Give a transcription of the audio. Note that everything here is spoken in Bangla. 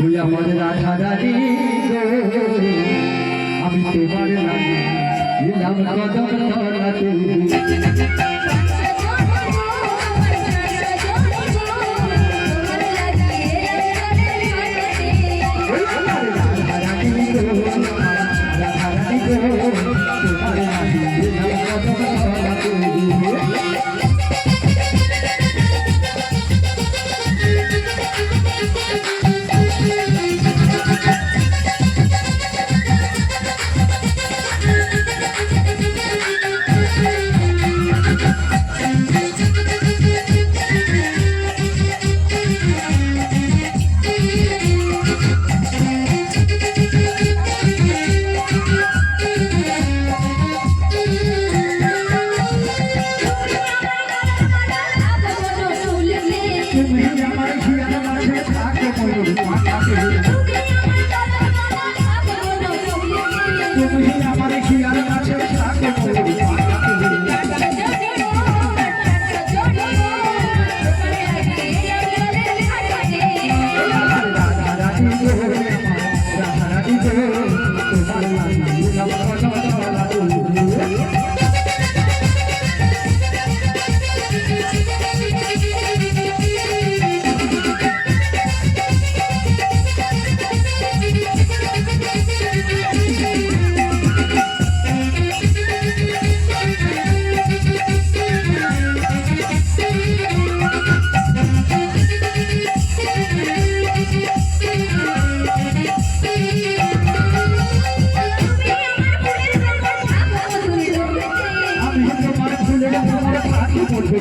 তুই আমার রাধা রানী আমি তোমার রানী নিলাম কদম তলাতে আমার আগে পড়বে